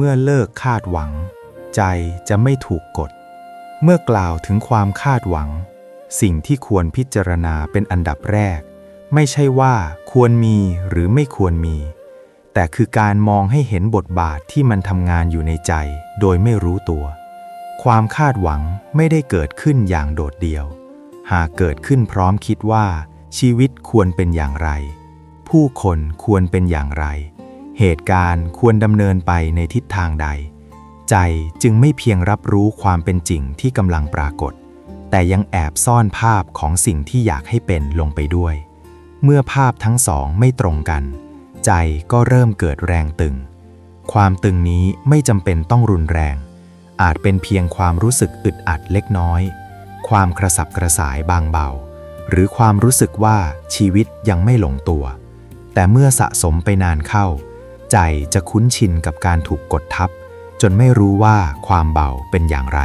เมื่อเลิกคาดหวัง ใจจะไม่ถูกกด เมื่อกล่าวถึงความคาดหวัง สิ่งที่ควรพิจารณาเป็นอันดับแรก ไม่ใช่ว่าควรมีหรือไม่ควรมี แต่คือการมองให้เห็นบทบาทที่มันทำงานอยู่ในใจ โดยไม่รู้ตัว ความคาดหวังไม่ได้เกิดขึ้นอย่างโดดเดี่ยว หากเกิดขึ้นพร้อมคิดว่า ชีวิตควรเป็นอย่างไร ผู้คนควรเป็นอย่างไร เหตุการณ์ควรดำเนินไปในทิศทางใด ใจจึงไม่เพียงรับรู้ความเป็นจริงที่กำลังปรากฏ แต่ยังแอบซ่อนภาพของสิ่งที่อยากให้เป็นลงไปด้วย เมื่อภาพทั้งสองไม่ตรงกัน ใจก็เริ่มเกิดแรงตึง ความตึงนี้ไม่จำเป็นต้องรุนแรง อาจเป็นเพียงความรู้สึกอึดอัดเล็กน้อย ความกระสับกระส่ายบางเบา หรือความรู้สึกว่าชีวิตยังไม่หลงตัว แต่เมื่อสะสมไปนานเข้า ใจจะคุ้นชินกับการถูกกดทับ จนไม่รู้ว่าความเบาเป็นอย่างไร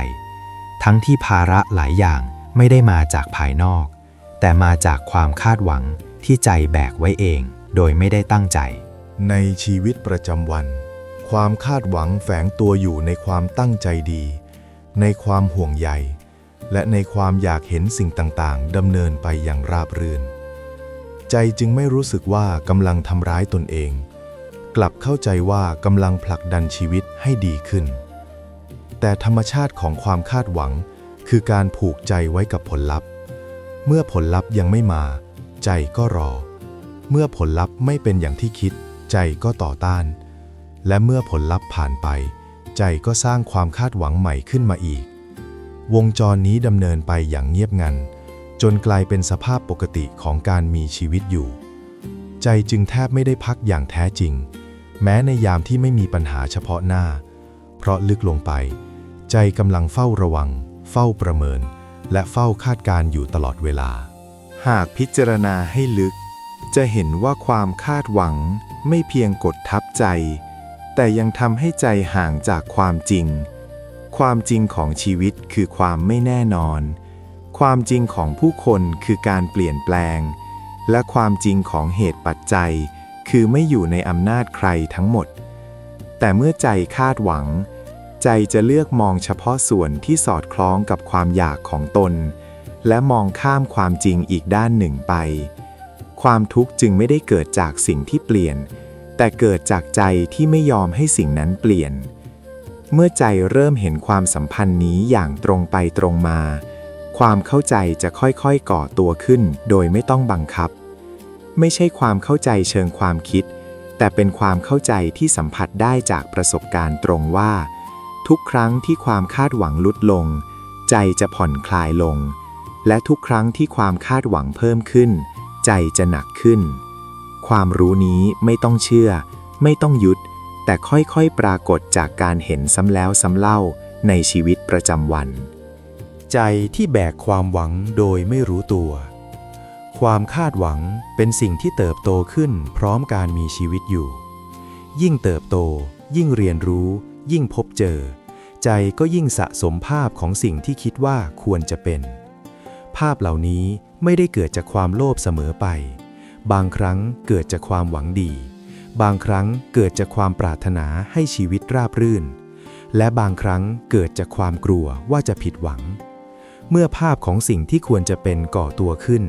ทั้งที่ภาระหลายอย่างไม่ได้มาจากภายนอก แต่มาจากความคาดหวังที่ใจแบกไว้เอง โดยไม่ได้ตั้งใจ ในชีวิตประจำวัน ความคาดหวังแฝงตัวอยู่ในความตั้งใจดี ในความห่วงใย และในความอยากเห็นสิ่งต่างๆดำเนินไปอย่างราบรื่น ใจจึงไม่รู้สึกว่ากำลังทำร้ายตนเอง กลับเข้าใจว่ากำลังผลักดันชีวิตให้ดีขึ้น แต่ธรรมชาติของความคาดหวัง คือการผูกใจไว้กับผลลัพธ์ เมื่อผลลัพธ์ยังไม่มา ใจก็รอ เมื่อผลลัพธ์ไม่เป็นอย่างที่คิด ใจก็ต่อต้าน และเมื่อผลลัพธ์ผ่านไป ใจก็สร้างความคาดหวังใหม่ขึ้นมาอีก วงจรนี้ดำเนินไปอย่างเงียบงัน จนกลายเป็นสภาพปกติของการมีชีวิตอยู่ ใจจึงแทบไม่ได้พักอย่างแท้จริง แม้ในยามที่ไม่มีปัญหาเฉพาะหน้า เพราะลึกลงไป ใจกำลังเฝ้าระวัง เฝ้าประเมิน และเฝ้าคาดการ์อยู่ตลอดเวลา หากพิจารณาให้ลึก จะเห็นว่าความคาดหวังไม่เพียงกดทับใจ แต่ยังทำให้ใจห่างจากความจริง ความจริงของชีวิตคือความไม่แน่นอน ความจริงของผู้คนคือการเปลี่ยนแปลง และความจริงของเหตุปัจจัย คือไม่อยู่ในอำนาจใครทั้งหมด แต่เมื่อใจคาดหวัง ใจจะเลือกมองเฉพาะส่วนที่สอดคล้องกับความอยากของตน และมองข้ามความจริงอีกด้านหนึ่งไป ความทุกข์จึงไม่ได้เกิดจากสิ่งที่เปลี่ยน แต่เกิดจากใจที่ไม่ยอมให้สิ่งนั้นเปลี่ยน เมื่อใจเริ่มเห็นความสัมพันธ์นี้อย่างตรงไปตรงมา ความเข้าใจจะค่อยๆก่อตัวขึ้น โดยไม่ต้องบังคับ ไม่ใช่ความเข้าใจเชิงความคิด แต่เป็นความเข้าใจที่สัมผัสได้จากประสบการณ์ตรงว่า ทุกครั้งที่ความคาดหวังลดลง ใจจะผ่อนคลายลง และทุกครั้งที่ความคาดหวังเพิ่มขึ้น ใจจะหนักขึ้น ความรู้นี้ไม่ต้องเชื่อ ไม่ต้องยุด แต่ค่อยๆปรากฏจากการเห็นซ้ำแล้วซ้ำเล่าในชีวิตประจำวัน ใจที่แบกความหวังโดยไม่รู้ตัว ความคาดหวังเป็นสิ่งที่เติบโตขึ้นพร้อมการมีชีวิตอยู่ ยิ่งเติบโต ยิ่งเรียนรู้ ยิ่งพบเจอ ใจก็ยิ่งสะสมภาพของสิ่งที่คิดว่าควรจะเป็น ภาพเหล่านี้ไม่ได้เกิดจากความโลภเสมอไป บางครั้งเกิดจากความหวังดี บางครั้งเกิดจากความปรารถนาให้ชีวิตราบรื่น และบางครั้งเกิดจากความกลัวว่าจะผิดหวัง เมื่อภาพของสิ่งที่ควรจะเป็นก่อตัวขึ้น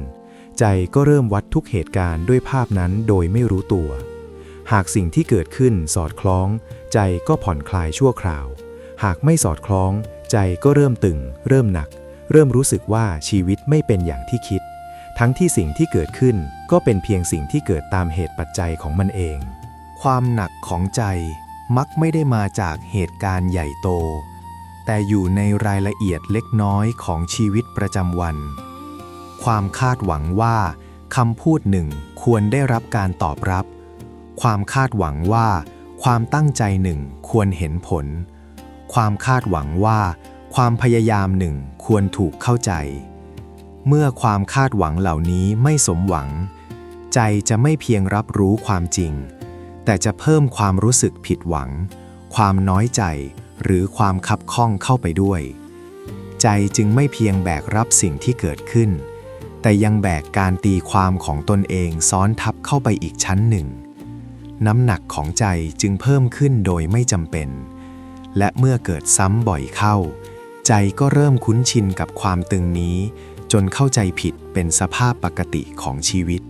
ใจก็เริ่มวัดทุกเหตุการณ์ด้วยภาพนั้นโดยไม่รู้ตัว หากสิ่งที่เกิดขึ้นสอดคล้อง ใจก็ผ่อนคลายชั่วคราว หากไม่สอดคล้อง ใจก็เริ่มตึง เริ่มหนัก เริ่มรู้สึกว่าชีวิตไม่เป็นอย่างที่คิด ทั้งที่สิ่งที่เกิดขึ้นก็เป็นเพียงสิ่งที่เกิดตามเหตุปัจจัยของมันเอง ความหนักของใจมักไม่ได้มาจากเหตุการณ์ใหญ่โต แต่อยู่ในรายละเอียดเล็กน้อยของชีวิตประจำวัน ความคาดหวังว่าคำพูดหนึ่งควรได้รับการตอบรับ ความคาดหวังว่า ความตั้งใจหนึ่งควรเห็นผล ความคาดหวังว่า ความพยายามหนึ่งควรถูกเข้าใจ เมื่อความคาดหวังเหล่านี้ไม่สมหวัง ใจจะไม่เพียงรับรู้ความจริง แต่จะเพิ่มความรู้สึกผิดหวัง ความน้อยใจหรือความคับข้องเข้าไปด้วย ใจจึงไม่เพียงแบกรับสิ่งที่เกิดขึ้น แต่ยังแบกการตีความของตนเองซ้อนทับเข้าไปอีกชั้นหนึ่ง น้ำหนักของใจจึงเพิ่มขึ้นโดยไม่จำเป็น และเมื่อเกิดซ้ำบ่อยเข้า ใจก็เริ่มคุ้นชินกับความตึงนี้ จนเข้าใจผิดเป็นสภาพปกติของชีวิต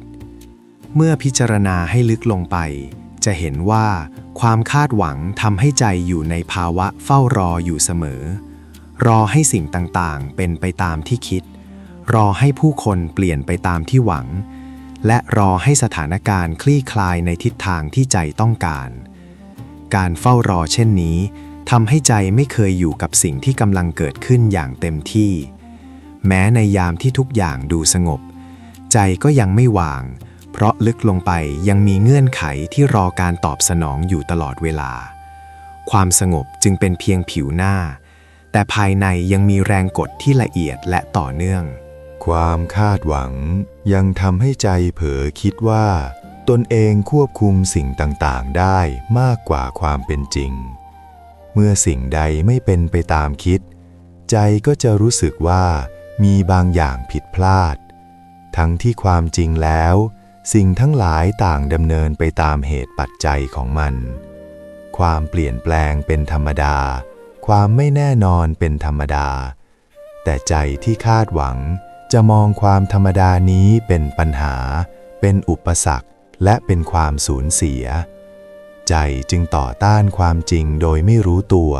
เมื่อพิจารณาให้ลึกลงไป จะเห็นว่าความคาดหวังทำให้ใจอยู่ในภาวะเฝ้ารออยู่เสมอ รอให้สิ่งต่างๆ เป็นไปตามที่คิด รอให้ผู้คนเปลี่ยนไปตามที่หวัง และรอให้สถานการณ์คลี่คลายในทิศทางที่ใจต้องการ การเฝ้ารอเช่นนี้ทำให้ใจไม่เคยอยู่กับสิ่งที่กำลังเกิดขึ้นอย่างเต็มที่ แม้ในยามที่ทุกอย่างดูสงบ ใจก็ยังไม่วาง เพราะลึกลงไปยังมีเงื่อนไขที่รอการตอบสนองอยู่ตลอดเวลา ความสงบจึงเป็นเพียงผิวหน้า แต่ภายในยังมีแรงกดที่ละเอียดและต่อเนื่อง ความคาดหวัง ยังทำให้ใจเผลอคิดว่า ตนเองควบคุมสิ่งต่างๆ ได้มากกว่าความเป็นจริง เมื่อสิ่งใดไม่เป็นไปตามคิด ใจก็จะรู้สึกว่ามีบางอย่างผิดพลาด ทั้งที่ความจริงแล้ว สิ่งทั้งหลายต่างดำเนินไปตามเหตุปัจจัยของมัน ความเปลี่ยนแปลงเป็นธรรมดา ความไม่แน่นอนเป็นธรรมดา แต่ใจที่คาดหวัง จะมองความธรรมดานี้เป็นปัญหา เป็นอุปสรรค และเป็นความสูญเสีย ใจจึงต่อต้านความจริงโดยไม่รู้ตัว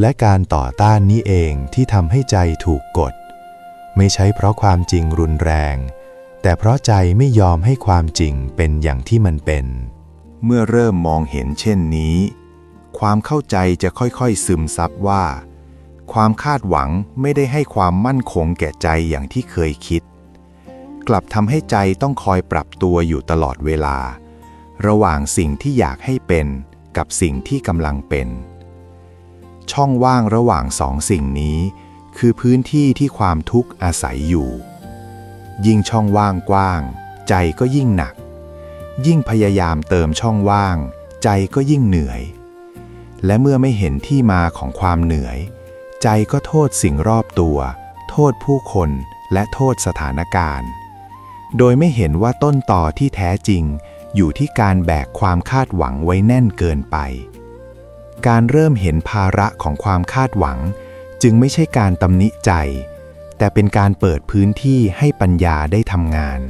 และการต่อต้านนี้เองที่ทำให้ใจถูกกด ไม่ใช่เพราะความจริงรุนแรง แต่เพราะใจไม่ยอมให้ความจริงเป็นอย่างที่มันเป็น เมื่อเริ่มมองเห็นเช่นนี้ ความเข้าใจจะค่อยๆซึมซับว่า ความคาดหวังไม่ได้ให้ความมั่นคงแก่ใจอย่างที่เคยคิด กลับทำให้ใจต้องคอยปรับตัวอยู่ตลอดเวลา ระหว่างสิ่งที่อยากให้เป็นกับสิ่งที่กำลังเป็น ช่องว่างระหว่างสองสิ่งนี้ คือพื้นที่ที่ความทุกข์อาศัยอยู่ ยิ่งช่องว่างกว้าง ใจก็ยิ่งหนัก ยิ่งพยายามเติมช่องว่าง ใจก็ยิ่งเหนื่อย และเมื่อไม่เห็นที่มาของความเหนื่อย ใจก็โทษสิ่งรอบตัว โทษผู้คนและโทษสถานการณ์ โดยไม่เห็นว่าต้นต่อที่แท้จริง อยู่ที่การแบกความคาดหวังไว้แน่นเกินไป การเริ่มเห็นภาระของความคาดหวัง จึงไม่ใช่การตำหนิใจ แต่เป็นการเปิดพื้นที่ให้ปัญญาได้ทำงาน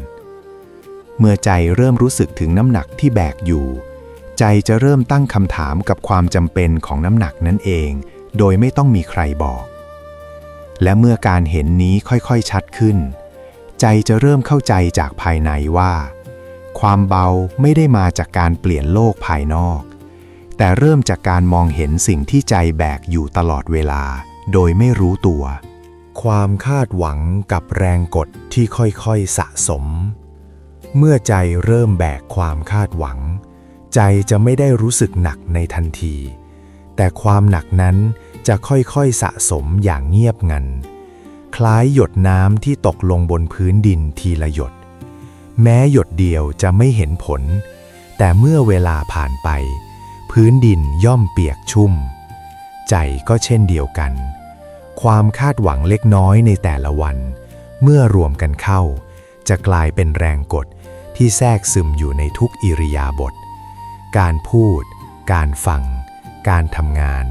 เมื่อใจเริ่มรู้สึกถึงน้ำหนักที่แบกอยู่ ใจจะเริ่มตั้งคำถามกับความจำเป็นของน้ำหนักนั่นเอง โดยไม่ต้องมีใครบอก และเมื่อการเห็นนี้ค่อยๆชัดขึ้น ใจจะเริ่มเข้าใจจากภายในว่า ความเบาไม่ได้มาจากการเปลี่ยนโลกภายนอก แต่เริ่มจากการมองเห็นสิ่งที่ใจแบกอยู่ตลอดเวลา โดยไม่รู้ตัว ความคาดหวังกับแรงกดที่ค่อยๆสะสม เมื่อใจเริ่มแบกความคาดหวัง ใจจะไม่ได้รู้สึกหนักในทันที แต่ความหนักนั้นจะค่อยๆสะสมอย่างเงียบงัน คล้ายหยดน้ำที่ตกลงบนพื้นดินทีละหยด แม้หยดเดียวจะไม่เห็นผล แต่เมื่อเวลาผ่านไป พื้นดินย่อมเปียกชุ่ม ใจก็เช่นเดียวกัน ความคาดหวังเล็กน้อยในแต่ละวัน เมื่อรวมกันเข้า จะกลายเป็นแรงกดที่แทรกซึมอยู่ในทุกอิริยาบถการพูด การฟัง การทำงาน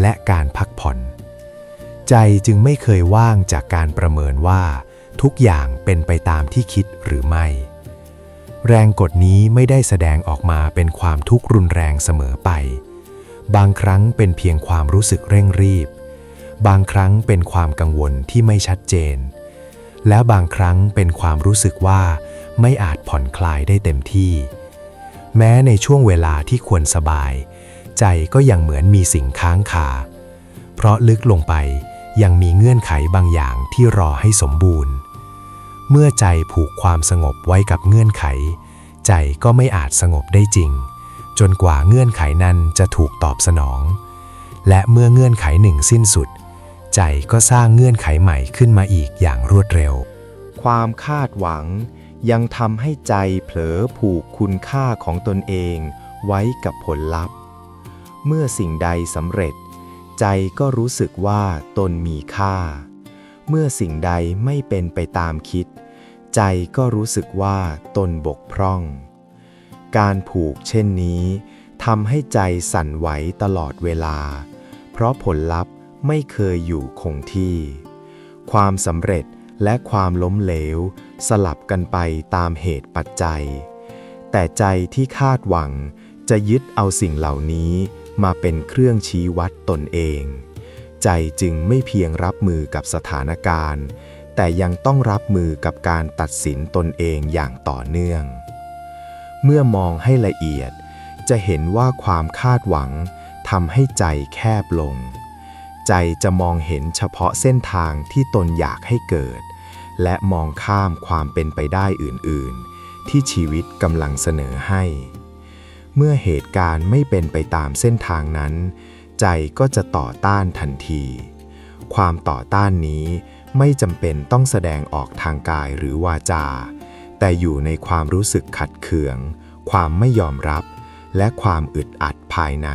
และการพักผ่อน ใจจึงไม่เคยว่างจากการประเมินว่า ทุกอย่างเป็นไปตามที่คิดหรือไม่ แรงกดนี้ไม่ได้แสดงออกมาเป็นความทุกข์รุนแรงเสมอไป บางครั้งเป็นเพียงความรู้สึกเร่งรีบ บางครั้งเป็นความกังวลที่ไม่ชัดเจน และบางครั้งเป็นความรู้สึกว่าไม่อาจผ่อนคลายได้เต็มที่ แม้ในช่วงเวลาที่ควรสบาย ใจก็ยังเหมือนมีสิ่งค้างคา เพราะลึกลงไปยังมีเงื่อนไขบางอย่างที่รอให้สมบูรณ์ เมื่อใจผูกความสงบไว้กับเงื่อนไข ใจก็ไม่อาจสงบได้จริง จนกว่าเงื่อนไขนั้นจะถูกตอบสนอง และเมื่อเงื่อนไขหนึ่งสิ้นสุด ใจก็สร้างเงื่อนไขใหม่ขึ้นมาอีกอย่างรวดเร็ว ความคาดหวังยังทำให้ใจเผลอผูกคุณค่าของตนเองไว้กับผลลัพธ์ เมื่อสิ่งใดสำเร็จ ใจก็รู้สึกว่าตนมีค่า เมื่อสิ่งใดไม่เป็นไปตามคิด ใจก็รู้สึกว่าตนบกพร่อง การผูกเช่นนี้ทำให้ใจสั่นไหวตลอดเวลา เพราะผลลัพธ์ไม่เคยอยู่คงที่ ความสำเร็จและความล้มเหลว สลับกันไปตามเหตุปัจจัย แต่ใจที่คาดหวังจะยึดเอาสิ่งเหล่านี้ มาเป็นเครื่องชี้วัดตนเอง ใจจึงไม่เพียงรับมือกับสถานการณ์ แต่ยังต้องรับมือกับการตัดสินตนเองอย่างต่อเนื่อง เมื่อมองให้ละเอียด จะเห็นว่าความคาดหวังทำให้ใจแคบลง ใจจะมองเห็นเฉพาะเส้นทางที่ตนอยากให้เกิด และมองข้ามความเป็นไปได้อื่นๆ ที่ชีวิตกำลังเสนอให้ เมื่อเหตุการณ์ไม่เป็นไปตามเส้นทางนั้น ใจก็จะต่อต้านทันที ความต่อต้านนี้ไม่จำเป็นต้องแสดงออกทางกายหรือวาจา แต่อยู่ในความรู้สึกขัดเคือง ความไม่ยอมรับ และความอึดอัดภายใน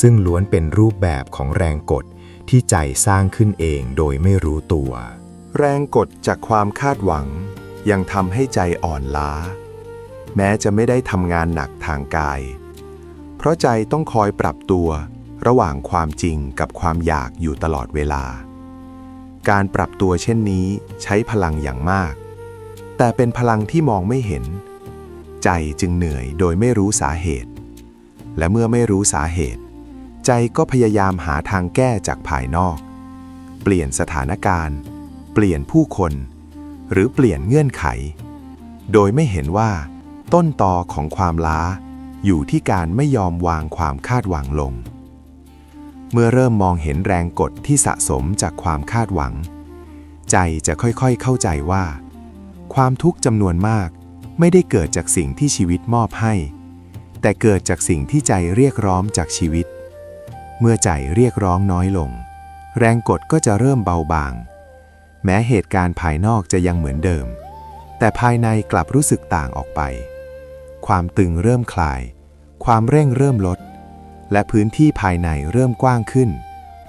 ซึ่งล้วนเป็นรูปแบบของแรงกดที่ใจสร้างขึ้นเองโดยไม่รู้ตัว แรงกดจากความคาดหวัง ยังทำให้ใจอ่อนล้า แม้จะไม่ได้ทำงานหนักทางกาย เพราะใจต้องคอยปรับตัวระหว่างความจริงกับความอยากอยู่ตลอดเวลา การปรับตัวเช่นนี้ใช้พลังอย่างมาก แต่เป็นพลังที่มองไม่เห็น ใจจึงเหนื่อยโดยไม่รู้สาเหตุ และเมื่อไม่รู้สาเหตุ ใจก็พยายามหาทางแก้จากภายนอก เปลี่ยนสถานการณ์ เปลี่ยนผู้คน หรือเปลี่ยนเงื่อนไข โดยไม่เห็นว่า ต้นตอของความล้า อยู่ที่การไม่ยอมวางความคาดหวังลง เมื่อเริ่มมองเห็นแรงกดที่สะสมจากความคาดหวัง ใจจะค่อยๆเข้าใจว่า ความทุกข์จำนวนมากไม่ได้เกิดจากสิ่งที่ชีวิตมอบให้ แต่เกิดจากสิ่งที่ใจเรียกร้องจากชีวิต เมื่อใจเรียกร้องน้อยลง แรงกดก็จะเริ่มเบาบาง แม้เหตุการณ์ภายนอกจะยังเหมือนเดิม แต่ภายในกลับรู้สึกต่างออกไป ความตึงเริ่มคลาย ความเร่งเริ่มลด และพื้นที่ภายในเริ่มกว้างขึ้น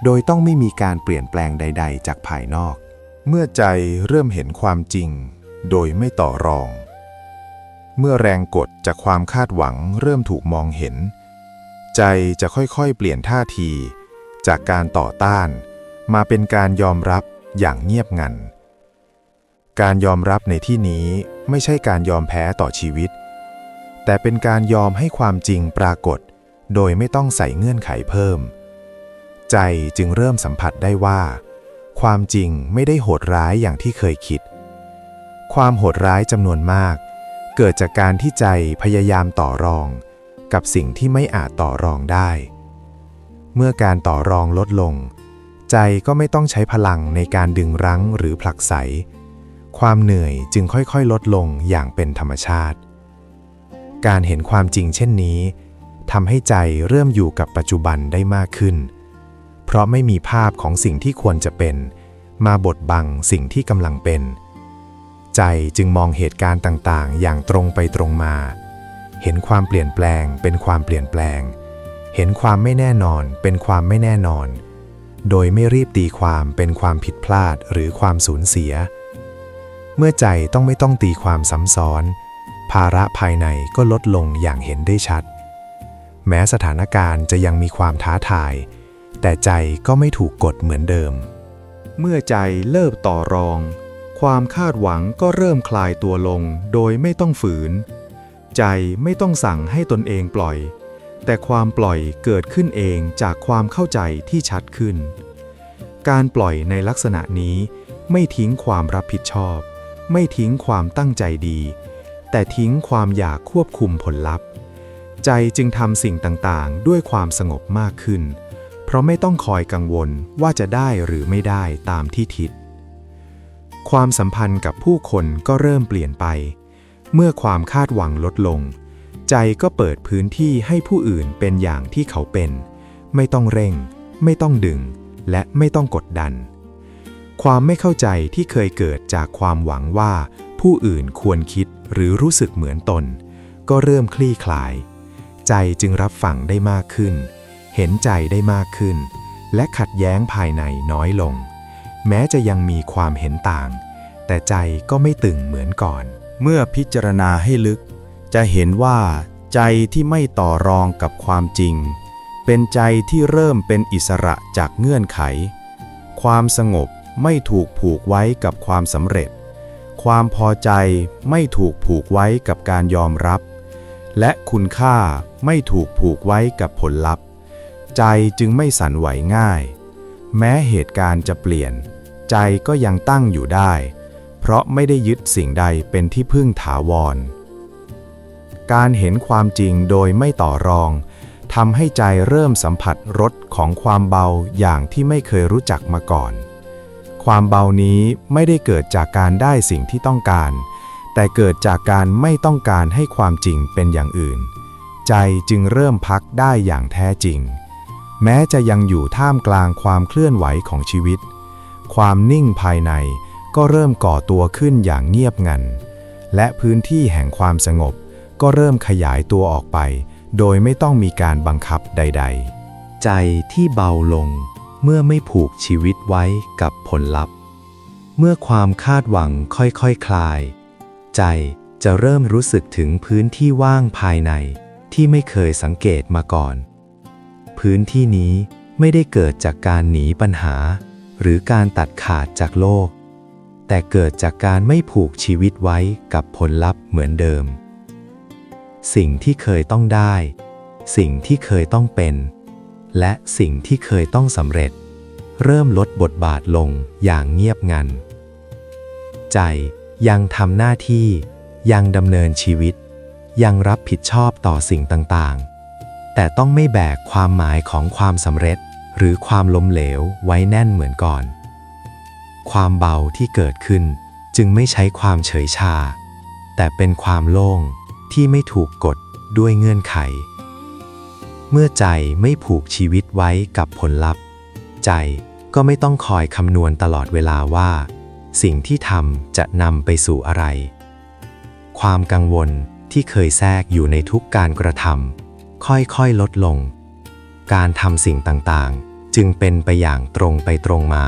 โดยต้องไม่มีการเปลี่ยนแปลงใด ๆ จากภายนอก เมื่อใจเริ่มเห็นความจริง โดยไม่ต่อรอง เมื่อแรงกดจากความคาดหวังเริ่มถูกมองเห็น ใจจะค่อยๆ เปลี่ยนท่าที จากการต่อต้าน มาเป็นการยอมรับอย่างเงียบงัน การยอมรับในที่นี้ไม่ใช่การยอมแพ้ต่อชีวิต แต่เป็นการยอมให้ความจริงปรากฏ โดยไม่ต้องใส่เงื่อนไขเพิ่ม ใจจึงเริ่มสัมผัสได้ว่า ความจริงไม่ได้โหดร้ายอย่างที่เคยคิด ความโหดร้ายจำนวนมาก เกิดจากการที่ใจพยายามต่อรอง กับสิ่งที่ไม่อาจต่อรองได้ เมื่อการต่อรองลดลง ใจก็ไม่ต้องใช้พลังในการดึงรั้งหรือผลักไส ความเหนื่อยจึงค่อยๆ ลดลงอย่างเป็นธรรมชาติ การเห็นความจริงเช่นนี้ทำให้ใจเริ่มอยู่กับปัจจุบันได้มากขึ้น เพราะไม่มีภาพของสิ่งที่ควรจะเป็น มาบดบังสิ่งที่กำลังเป็น ใจจึงมองเหตุการณ์ต่างๆ อย่างตรงไปตรงมา เห็นความเปลี่ยนแปลงเป็นความเปลี่ยนแปลง เห็นความไม่แน่นอนเป็นความไม่แน่นอน โดยไม่รีบตีความเป็นความผิดพลาดหรือความสูญเสีย เมื่อใจต้องไม่ต้องตีความซ้ำซ้อน ภาระภายในก็ลดลงอย่างเห็นได้ชัด แม้สถานการณ์จะยังมีความท้าทาย แต่ใจก็ไม่ถูกกดเหมือนเดิม เมื่อใจเลิกต่อรอง ความคาดหวังก็เริ่มคลายตัวลงโดยไม่ต้องฝืน ใจไม่ต้องสั่งให้ตนเองปล่อย แต่ความปล่อยเกิดขึ้นเองจากความเข้าใจที่ชัดขึ้น การปล่อยในลักษณะนี้ไม่ทิ้งความรับผิดชอบ ไม่ทิ้งความตั้งใจดี แต่ทิ้งความอยากควบคุมผลลัพธ์ ใจจึงทำสิ่งต่างๆ ด้วยความสงบมากขึ้น เพราะไม่ต้องคอยกังวลว่าจะได้หรือไม่ได้ตามที่ทิศความสัมพันธ์กับผู้คนก็เริ่มเปลี่ยนไป เมื่อความคาดหวังลดลง ใจก็เปิดพื้นที่ให้ผู้อื่นเป็นอย่างที่เขาเป็น ไม่ต้องเร่ง ไม่ต้องดึง และไม่ต้องกดดัน ความไม่เข้าใจที่เคยเกิดจากความหวังว่าผู้อื่นควรคิด หรือรู้สึกเหมือนตน ก็เริ่มคลี่คลาย ใจจึงรับฟังได้มากขึ้น เห็นใจได้มากขึ้น และขัดแย้งภายในน้อยลง แม้จะยังมีความเห็นต่าง แต่ใจก็ไม่ตึงเหมือนก่อน เมื่อพิจารณาให้ลึก จะเห็นว่า ใจที่ไม่ต่อรองกับความจริง เป็นใจที่เริ่มเป็นอิสระจากเงื่อนไข ความสงบไม่ถูกผูกไว้กับความสำเร็จ ความพอใจไม่ถูกผูกไว้กับการยอมรับ และคุณค่าไม่ถูกผูกไว้กับผลลัพธ์ ใจจึงไม่สั่นไหวง่าย แม้เหตุการณ์จะเปลี่ยน ใจก็ยังตั้งอยู่ได้ เพราะไม่ได้ยึดสิ่งใดเป็นที่พึ่งถาวร การเห็นความจริงโดยไม่ต่อรองทำให้ใจเริ่มสัมผัสรสของความเบาอย่างที่ไม่เคยรู้จักมาก่อน ความเบานี้ไม่ได้เกิดจากการได้สิ่งที่ต้องการ แต่เกิดจากการไม่ต้องการให้ความจริงเป็นอย่างอื่น ใจจึงเริ่มพักได้อย่างแท้จริง แม้จะยังอยู่ท่ามกลางความเคลื่อนไหวของชีวิต ความนิ่งภายในก็เริ่มก่อตัวขึ้นอย่างเงียบงัน และพื้นที่แห่งความสงบก็เริ่มขยายตัวออกไป โดยไม่ต้องมีการบังคับใด ๆ ใจที่เบาลง เมื่อไม่ผูกชีวิตไว้กับผลลัพธ์ เมื่อความคาดหวังค่อยๆคคลาย ใจจะเริ่มรู้สึกถึงพื้นที่ว่างภายในที่ไม่เคยสังเกตมาก่อน พื้นที่นี้ไม่ได้เกิดจากการหนีปัญหา หรือการตัดขาดจากโลก แต่เกิดจากการไม่ผูกชีวิตไว้กับผลลัพธ์เหมือนเดิม สิ่งที่เคยต้องได้ สิ่งที่เคยต้องเป็น และสิ่งที่เคยต้องสำเร็จ เริ่มลดบทบาทลงอย่างเงียบงัน ใจยังทำหน้าที่ยังดำเนินชีวิต ยังรับผิดชอบต่อสิ่งต่างๆ แต่ต้องไม่แบกความหมายของความสำเร็จหรือความล้มเหลวไว้แน่นเหมือนก่อน ความเบาที่เกิดขึ้นจึงไม่ใช้ความเฉยชา แต่เป็นความโล่งที่ไม่ถูกกดด้วยเงื่อนไข เมื่อใจไม่ผูกชีวิตไว้กับผลลัพธ์ ใจก็ไม่ต้องคอยคำนวณตลอดเวลาว่า สิ่งที่ทำจะนำไปสู่อะไร ความกังวลที่เคยแทรกอยู่ในทุกการกระทำค่อยๆลดลง การทำสิ่งต่างๆ จึงเป็นไปอย่างตรงไปตรงมา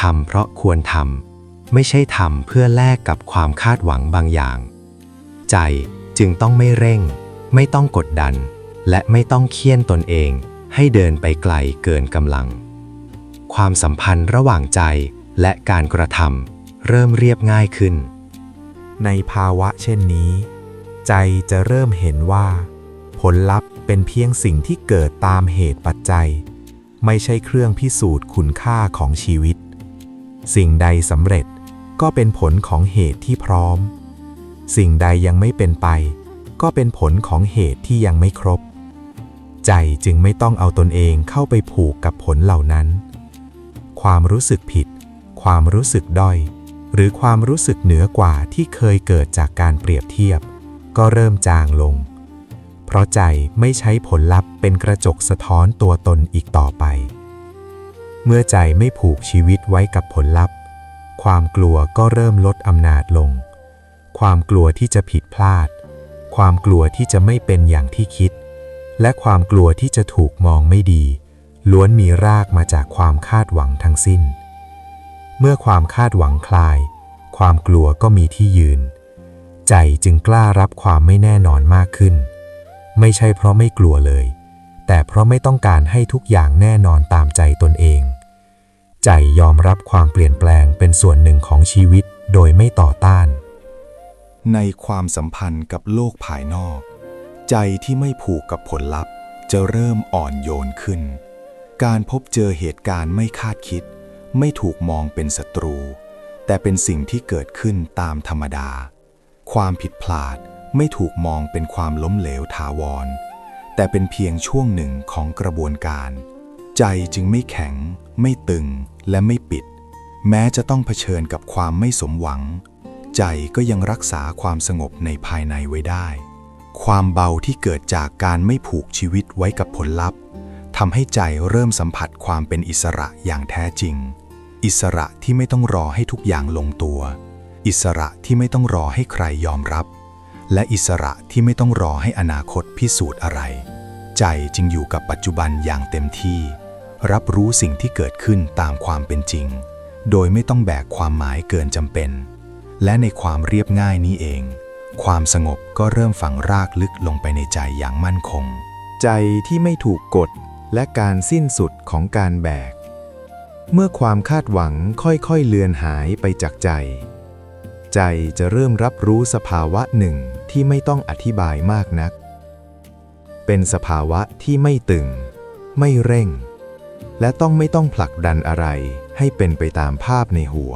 ทำเพราะควรทำไม่ใช่ทำเพื่อแลกกับความคาดหวังบางอย่าง ใจจึงต้องไม่เร่ง ไม่ต้องกดดัน และไม่ต้องเคี่ยนตนเองให้เดินไปไกลเกินกำลัง ความสัมพันธ์ระหว่างใจและการกระทำเริ่มเรียบง่ายขึ้น ในภาวะเช่นนี้ ใจจะเริ่มเห็นว่า ผลลัพธ์เป็นเพียงสิ่งที่เกิดตามเหตุปัจจัย ไม่ใช่เครื่องพิสูจน์คุณค่าของชีวิต สิ่งใดสำเร็จก็เป็นผลของเหตุที่พร้อม สิ่งใดยังไม่เป็นไป ก็เป็นผลของเหตุที่ยังไม่ครบ ใจจึงไม่ต้องเอาตนเองเข้าไปผูกกับผลเหล่านั้น ความรู้สึกผิด ความรู้สึกด้อย หรือความรู้สึกเหนือกว่าที่เคยเกิดจากการเปรียบเทียบ ก็เริ่มจางลง เพราะใจไม่ใช้ผลลัพธ์เป็นกระจกสะท้อนตัวตนอีกต่อไป เมื่อใจไม่ผูกชีวิตไว้กับผลลัพธ์ ความกลัวก็เริ่มลดอำนาจลง ความกลัวที่จะผิดพลาด ความกลัวที่จะไม่เป็นอย่างที่คิด และความกลัวที่จะถูกมองไม่ดี ล้วนมีรากมาจากความคาดหวังทั้งสิ้น เมื่อความคาดหวังคลาย ความกลัวก็มีที่ยืน ใจจึงกล้ารับความไม่แน่นอนมากขึ้น ไม่ใช่เพราะไม่กลัวเลย แต่เพราะไม่ต้องการให้ทุกอย่างแน่นอนตามใจตนเอง ใจยอมรับความเปลี่ยนแปลงเป็นส่วนหนึ่งของชีวิตโดยไม่ต่อต้าน ในความสัมพันธ์กับโลกภายนอก ใจที่ไม่ผูกกับผลลัพธ์ จะเริ่มอ่อนโยนขึ้น การพบเจอเหตุการณ์ไม่คาดคิด ไม่ถูกมองเป็นศัตรู แต่เป็นสิ่งที่เกิดขึ้นตามธรรมดา ความผิดพลาดไม่ถูกมองเป็นความล้มเหลวถาวร แต่เป็นเพียงช่วงหนึ่งของกระบวนการ ใจจึงไม่แข็ง ไม่ตึงและไม่ปิด แม้จะต้องเผชิญกับความไม่สมหวัง ใจก็ยังรักษาความสงบในภายในไว้ได้ ความเบาที่เกิดจากการไม่ผูกชีวิตไว้กับผลลัพธ์ทำให้ใจเริ่มสัมผัสความเป็นอิสระอย่างแท้จริง อิสระที่ไม่ต้องรอให้ทุกอย่างลงตัว อิสระที่ไม่ต้องรอให้ใครยอมรับ และอิสระที่ไม่ต้องรอให้อนาคตพิสูจน์อะไร ใจจึงอยู่กับปัจจุบันอย่างเต็มที่ รับรู้สิ่งที่เกิดขึ้นตามความเป็นจริง โดยไม่ต้องแบกความหมายเกินจำเป็น และในความเรียบง่ายนี้เอง ความสงบก็เริ่มฝังรากลึกลงไปในใจอย่างมั่นคง ใจที่ไม่ถูกกดและการสิ้นสุดของการแบก เมื่อความคาดหวังค่อยๆเลือนหายไปจากใจ ใจจะเริ่มรับรู้สภาวะหนึ่งที่ไม่ต้องอธิบายมากนัก เป็นสภาวะที่ไม่ตึง ไม่เร่ง และต้องไม่ต้องผลักดันอะไรให้เป็นไปตามภาพในหัว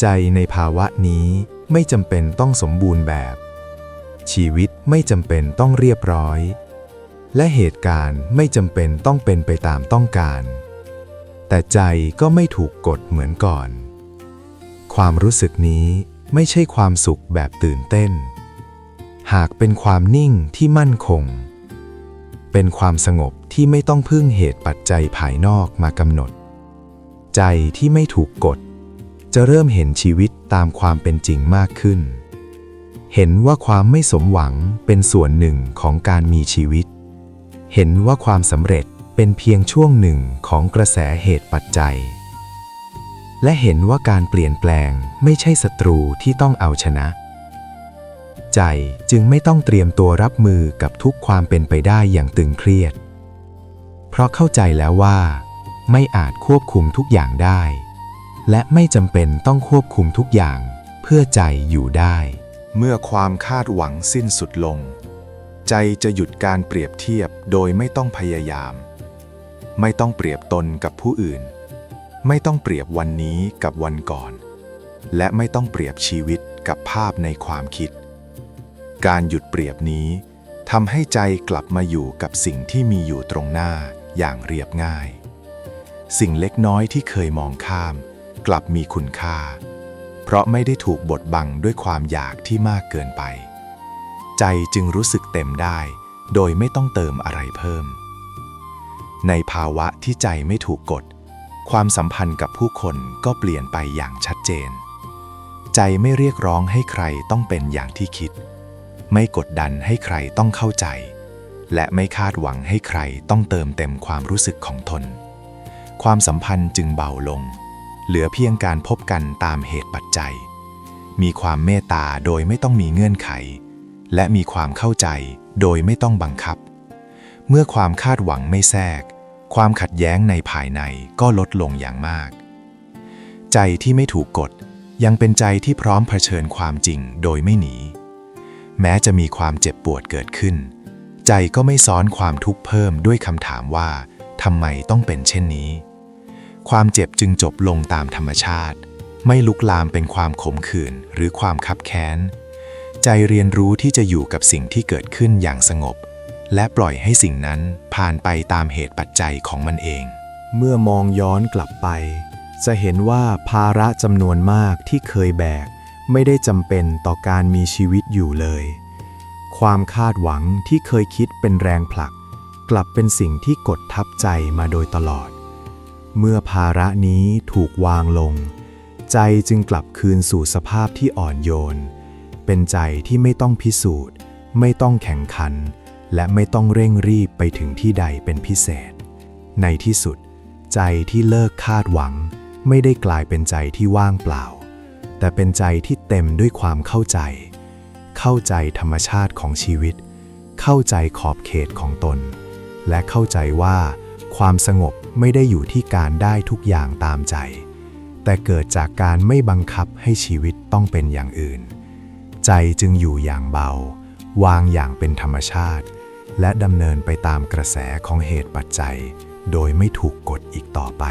ใจในภาวะนี้ไม่จำเป็นต้องสมบูรณ์แบบ ชีวิตไม่จำเป็นต้องเรียบร้อย และเหตุการณ์ไม่จำเป็นต้องเป็นไปตามต้องการ แต่ใจก็ไม่ถูกกดเหมือนก่อน ความรู้สึกนี้ไม่ใช่ความสุขแบบตื่นเต้น หากเป็นความนิ่งที่มั่นคง เป็นความสงบที่ไม่ต้องพึ่งเหตุปัจจัยภายนอกมากำหนด ใจที่ไม่ถูกกด จะเริ่มเห็นชีวิตตามความเป็นจริงมากขึ้น เห็นว่าความไม่สมหวังเป็นส่วนหนึ่งของการมีชีวิต เห็นว่าความสำเร็จเป็นเพียงช่วงหนึ่งของกระแสเหตุปัจจัย และเห็นว่าการเปลี่ยนแปลงไม่ใช่ศัตรูที่ต้องเอาชนะ ใจจึงไม่ต้องเตรียมตัวรับมือกับทุกความเป็นไปได้อย่างตึงเครียด เพราะเข้าใจแล้วว่า ไม่อาจควบคุมทุกอย่างได้ และไม่จำเป็นต้องควบคุมทุกอย่าง เพื่อใจอยู่ได้ เมื่อความคาดหวังสิ้นสุดลง ใจจะหยุดการเปรียบเทียบโดยไม่ต้องพยายาม ไม่ต้องเปรียบตนกับผู้อื่น ไม่ต้องเปรียบวันนี้กับวันก่อน และไม่ต้องเปรียบชีวิตกับภาพในความคิด การหยุดเปรียบนี้ทำให้ใจกลับมาอยู่กับสิ่งที่มีอยู่ตรงหน้าอย่างเรียบง่าย สิ่งเล็กน้อยที่เคยมองข้าม กลับมีคุณค่า เพราะไม่ได้ถูกบดบังด้วยความอยากที่มากเกินไป ใจจึงรู้สึกเต็มได้ โดยไม่ต้องเติมอะไรเพิ่ม ในภาวะที่ใจไม่ถูกกด ความสัมพันธ์กับผู้คนก็เปลี่ยนไปอย่างชัดเจน ใจไม่เรียกร้องให้ใครต้องเป็นอย่างที่คิด ไม่กดดันให้ใครต้องเข้าใจ และไม่คาดหวังให้ใครต้องเติมเต็มความรู้สึกของตนความสัมพันธ์จึงเบาลง เหลือเพียงการพบกันตามเหตุปัจจัย มีความเมตตาโดยไม่ต้องมีเงื่อนไข และมีความเข้าใจโดยไม่ต้องบังคับ เมื่อความคาดหวังไม่แทรก ความขัดแย้งในภายในก็ลดลงอย่างมาก ใจที่ไม่ถูกกดยังเป็นใจที่พร้อมเผชิญความจริงโดยไม่หนี แม้จะมีความเจ็บปวดเกิดขึ้น ใจก็ไม่ซ้อนความทุกข์เพิ่มด้วยคำถามว่าทำไมต้องเป็นเช่นนี้ ความเจ็บจึงจบลงตามธรรมชาติ ไม่ลุกลามเป็นความขมขื่นหรือความคับแค้น ใจเรียนรู้ที่จะอยู่กับสิ่งที่เกิดขึ้นอย่างสงบ และปล่อยให้สิ่งนั้นผ่านไปตามเหตุปัจจัยของมันเอง เมื่อมองย้อนกลับไป จะเห็นว่าภาระจำนวนมากที่เคยแบก ไม่ได้จำเป็นต่อการมีชีวิตอยู่เลย ความคาดหวังที่เคยคิดเป็นแรงผลัก กลับเป็นสิ่งที่กดทับใจมาโดยตลอด เมื่อภาระนี้ถูกวางลง ใจจึงกลับคืนสู่สภาพที่อ่อนโยน เป็นใจที่ไม่ต้องพิสูจน์ ไม่ต้องแข่งขัน และไม่ต้องเร่งรีบไปถึงที่ใดเป็นพิเศษ ในที่สุด ใจที่เลิกคาดหวัง ไม่ได้กลายเป็นใจที่ว่างเปล่า แต่เป็นใจที่เต็มด้วยความเข้าใจ เข้าใจธรรมชาติของชีวิต เข้าใจขอบเขตของตน และเข้าใจว่าความสงบ ไม่ได้อยู่ที่การได้ทุกอย่างตามใจ แต่เกิดจากการไม่บังคับให้ชีวิตต้องเป็นอย่างอื่น ใจจึงอยู่อย่างเบา วางอย่างเป็นธรรมชาติ และดำเนินไปตามกระแสของเหตุปัจจัย โดยไม่ถูกกดอีกต่อไป